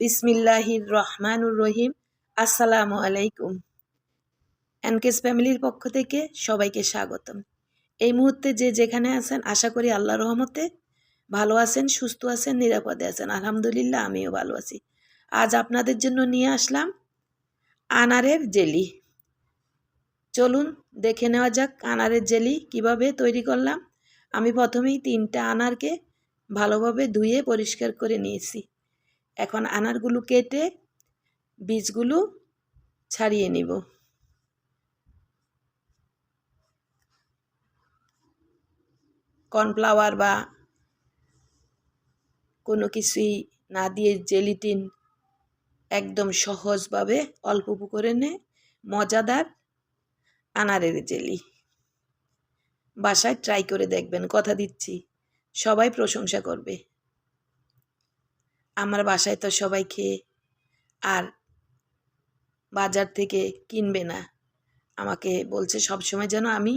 বিসমিল্লাহির রহমানুর রহিম। আসসালামু আলাইকুম। এনকেস ফ্যামিলির পক্ষ থেকে সবাইকে স্বাগতম। এই মুহূর্তে যে যেখানে আছেন, আশা করি আল্লাহ রহমতে ভালো আছেন, সুস্থ আছেন, নিরাপদে আছেন। আলহামদুলিল্লাহ, আমিও ভালো আছি। আজ আপনাদের জন্য নিয়ে আসলাম আনারের জেলি। চলুন দেখে নেওয়া যাক আনারের জেলি কীভাবে তৈরি করলাম। আমি প্রথমেই তিনটা আনারকে ভালোভাবে ধুয়ে পরিষ্কার করে নিয়েছি। এখন আনারগুলো কেটে বীজগুলো ছাড়িয়ে নিব। কর্নফ্লাওয়ার বা কোনো কিছুই না দিয়ে জেলিটিন একদম সহজভাবে অল্প করে নে, মজাদার আনারের জেলি। বাসায় ট্রাই করে দেখবেন, কথা দিচ্ছি। সবাই প্রশংসা করবে। আমার বাসায় তো সবাই খেয়ে আর বাজার থেকে কিনবে না। আমাকে বলছে, সব সময় যেন আমি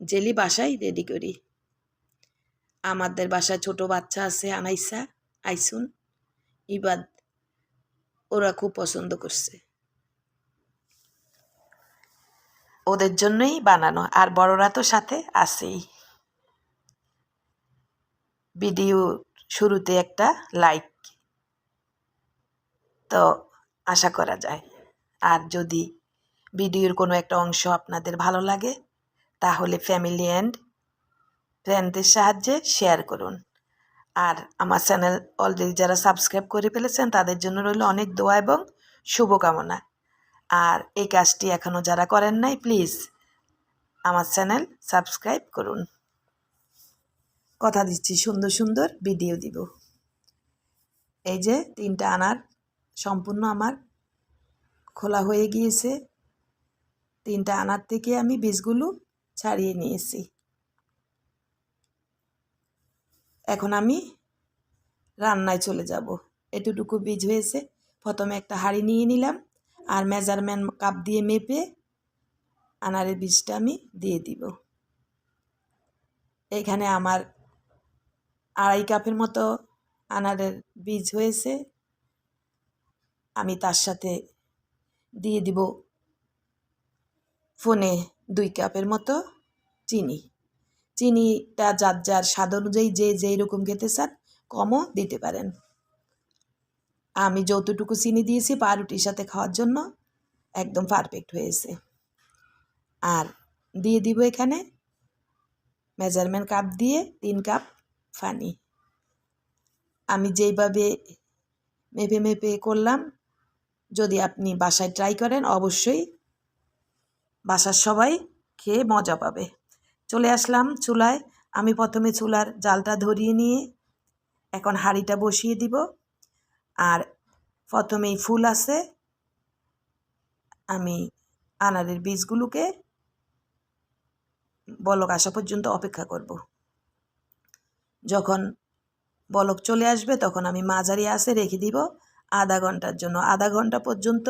জেলি বাসায় রেডি করি। আমাদের বাসায় ছোট বাচ্চা আছে, আনাইসা, আইসুন, ইবাদ, ওরা খুব পছন্দ করছে। ওদের জন্যই বানানো, আর বড়রা তো সাথে আছেই। ভিডিও শুরুতে একটা লাইক তো আশা করা যায়। আর যদি ভিডিওর কোনো একটা অংশ আপনাদের ভালো লাগে, তাহলে ফ্যামিলি অ্যান্ড ফ্রেন্ডদের সাহায্যে শেয়ার করুন। আর আমার চ্যানেল অলরেডি যারা সাবস্ক্রাইব করে ফেলেছেন, তাদের জন্য রইল অনেক দোয়া এবং শুভকামনা। আর এই কাজটি এখনও যারা করেন নাই প্লিজ আমার চ্যানেল সাবস্ক্রাইব করুন। কথা দিচ্ছি, সুন্দর সুন্দর ভিডিও দিব। এই যে তিনটা আনার সম্পূর্ণ আমার খোলা হয়ে গিয়েছে। তিনটা আনার থেকে আমি বীজগুলো ছাড়িয়ে নিয়েছি। এখন আমি রান্নায় চলে যাব। এতটুকু বীজ হয়েছে। প্রথমে একটা হাঁড়ি নিয়ে নিলাম আর মেজারমেন্ট কাপ দিয়ে মেপে আনারের বীজটা আমি দিয়ে দিব। এখানে আমার আড়াই কাপের মতো আনারের বীজ হয়েছে। আমি তার সাথে দিয়ে দিব ফোনে দুই কাপের মতো চিনি। চিনিটা যার যার স্বাদ অনুযায়ী যে যেই রকম খেতে চান, কমও দিতে পারেন। আমি যতটুকু চিনি দিয়েছি পাউরুটির সাথে খাওয়ার জন্য একদম পারফেক্ট হয়েছে। আর দিয়ে দিব এখানে মেজারমেন্ট কাপ দিয়ে তিন কাপ পানি আমি যেইভাবে মেপে মেপে করলাম, যদি আপনি বাসায় ট্রাই করেন, অবশ্যই বাসার সবাই খেয়ে মজা পাবে। চলে আসলাম চুলায়। আমি প্রথমে চুলার জালটা ধরিয়ে নিয়ে এখন হাঁড়িটা বসিয়ে দিব। আর প্রথমেই ফুল আছে। আমি আনারের বীজগুলোকে বলক আসা পর্যন্ত অপেক্ষা করব। যখন বলক চলে আসবে, তখন আমি মাঝারি আসে রেখে দিব আধা ঘণ্টার জন্য। আধা ঘণ্টা পর্যন্ত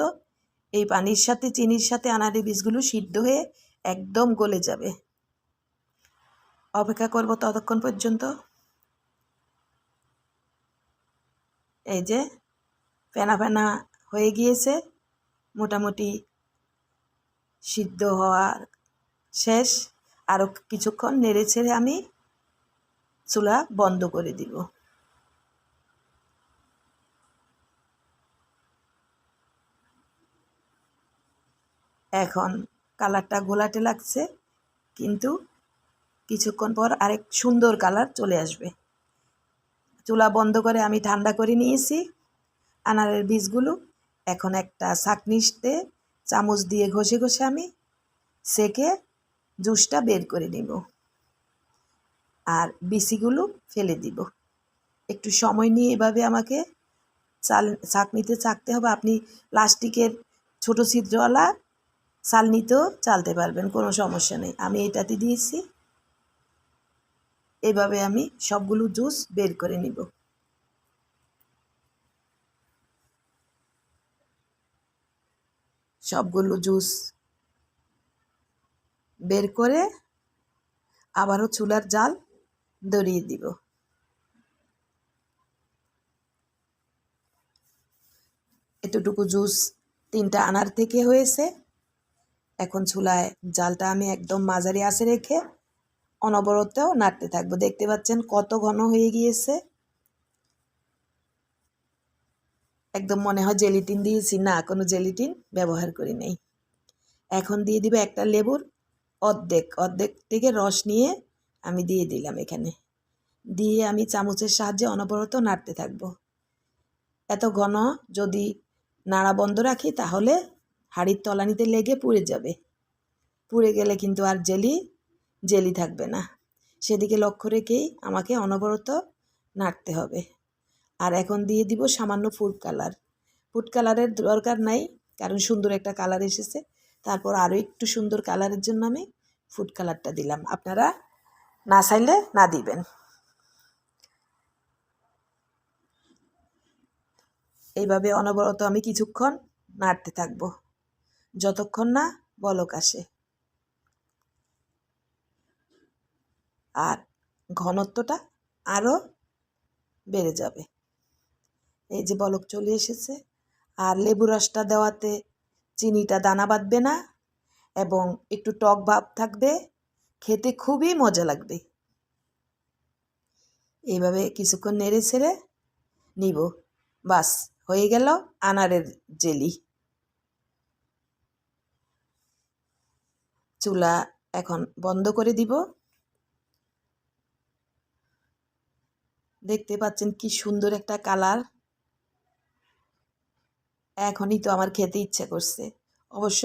এই পানির সাথে, চিনির সাথে আনারি বীজগুলো সিদ্ধ হয়ে একদম গলে যাবে। অপেক্ষা করব ততক্ষণ পর্যন্ত। এই যে ফেনা ফেনা হয়ে গিয়েছে, মোটামুটি সিদ্ধ হওয়ার শেষ। আরও কিছুক্ষণ নেড়ে ছেড়ে আমি চুলা বন্ধ করে দিব। এখন কালারটা ঘোলাটে লাগছে, কিন্তু কিছুক্ষণ পর আরেক সুন্দর কালার চলে আসবে। চুলা বন্ধ করে আমি ঠান্ডা করে নিয়েছি। আনারের বীজগুলো এখন একটা ছাকনিতে চামচ দিয়ে ঘষে ঘষে আমি সেকে জুসটা বের করে নিব। আর বিসিগুলো ফেলে দিব। একটু সময় নিয়ে এভাবে আমাকে চাল, চাকনিতে চাকতে হবে। আপনি প্লাস্টিকের ছোটো ছিদ্রওয়ালা চালনিতেও চালতে পারবেন, কোনো সমস্যা নেই। আমি এটাতে দিয়েছি। এভাবে আমি সবগুলো জুস বের করে নিব। সবগুলো জুস বের করে আবারও চুলার জাল ধরিয়ে দিব। এতটুকু জুস তিনটা আনার থেকে হয়েছে। এখন চুলায় জালটা আমি একদম মাঝারি আঁচে রেখে অনবরতেও নাড়তে থাকব। দেখতে পাচ্ছেন কত ঘন হয়ে গিয়েছে। একদম মনে হয় জেলিটিন দিয়েছি। না, কোনো জেলিটিন ব্যবহার করি নেই। এখন দিয়ে দিব একটা লেবুর অর্ধেক। অর্ধেক থেকে রস নিয়ে আমি দিয়ে দিলাম এখানে। দিয়ে আমি চামচের সাহায্যে অনবরত নাড়তে থাকব। এত ঘন যদি নাড়া বন্ধ রাখি তাহলে হাড়ির তলানিতে লেগে পুড়ে যাবে। পুড়ে গেলে কিন্তু আর জেলি জেলি থাকবে না। সেদিকে লক্ষ্য রেখেই আমাকে অনবরত নাড়তে হবে। আর এখন দিয়ে দিব সামান্য ফুড কালার। ফুড কালারের দরকার নাই, কারণ সুন্দর একটা কালার এসেছে। তারপর আরও একটু সুন্দর কালারের জন্য আমি ফুড কালারটা দিলাম। আপনারা না চাইলে না দিবেন। এইভাবে অনবরত আমি কিছুক্ষণ নাড়তে থাকব। যতক্ষণ না বলক আসে। আর ঘনত্বটা আরও বেড়ে যাবে। এই যে বলক চলে এসেছে। আর লেবু রসটা দেওয়াতে চিনিটা দানা বাঁধবে না এবং একটু টক ভাব থাকবে। খেতে খুবই মজা লাগবে। এইভাবে কিছুক্ষণ নেড়ে ছেড়ে নিব। বাস, হয়ে গেল আনারের জেলি। চুলা এখন বন্ধ করে দিব। দেখতে পাচ্ছেন কি সুন্দর একটা কালার। এখনই তো আমার খেতে ইচ্ছা করছে। অবশ্য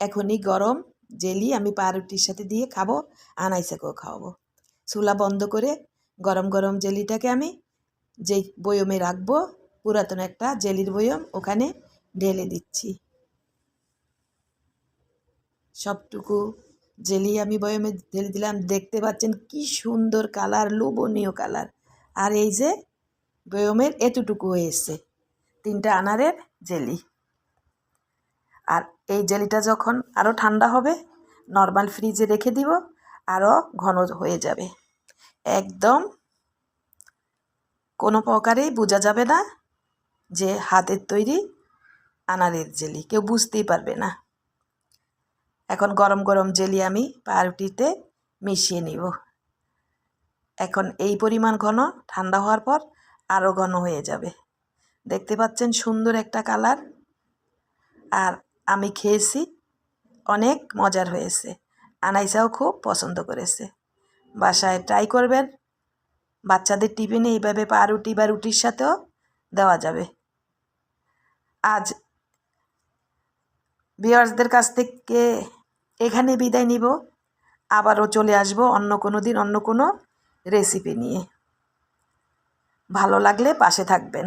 এখনই গরম। জেলি আমি পাউরুটির সাথে দিয়ে খাব আনাইসাকেও খাওয়াবো। চুলা বন্ধ করে গরম গরম জেলিটাকে আমি যেই বয়মে রাখব, পুরাতন একটা জেলির বয়ম ওখানে ঢেলে দিচ্ছি। সবটুকু জেলি আমি বয়মে ঢেলে দিলাম। দেখতে পাচ্ছেন কি সুন্দর কালার, লোভনীয় কালার। আর এই যে বয়মের এতটুকু হয়েছে, তিনটা আনারের জেলি। আর এই জেলিটা যখন আরও ঠান্ডা হবে নর্মাল ফ্রিজে রেখে দিব আরও ঘন হয়ে যাবে। একদম কোনো প্রকারেই বোঝা যাবে না যে হাতের তৈরি আনারের জেলি। কেউ বুঝতেই পারবে না। এখন গরম গরম জেলি আমি পাউরুটিতে মিশিয়ে নিব। এখন এই পরিমাণ ঘন ঠান্ডা হওয়ার পর আরও ঘন হয়ে যাবে। দেখতে পাচ্ছেন সুন্দর একটা কালার। আর আমি খেয়েছি, অনেক মজার হয়েছে। আনাইসাও খুব পছন্দ করেছে। বাসায় ট্রাই করবেন। বাচ্চাদের টিফিনে এইভাবে পাউরুটি বা রুটির সাথেও দেওয়া যাবে। আজ ভিওয়ার্সদের কাছ থেকে এখানে বিদায় নিব। আবারও চলে আসব অন্য কোনো দিন অন্য কোনো রেসিপি নিয়ে। ভালো লাগলে পাশে থাকবেন।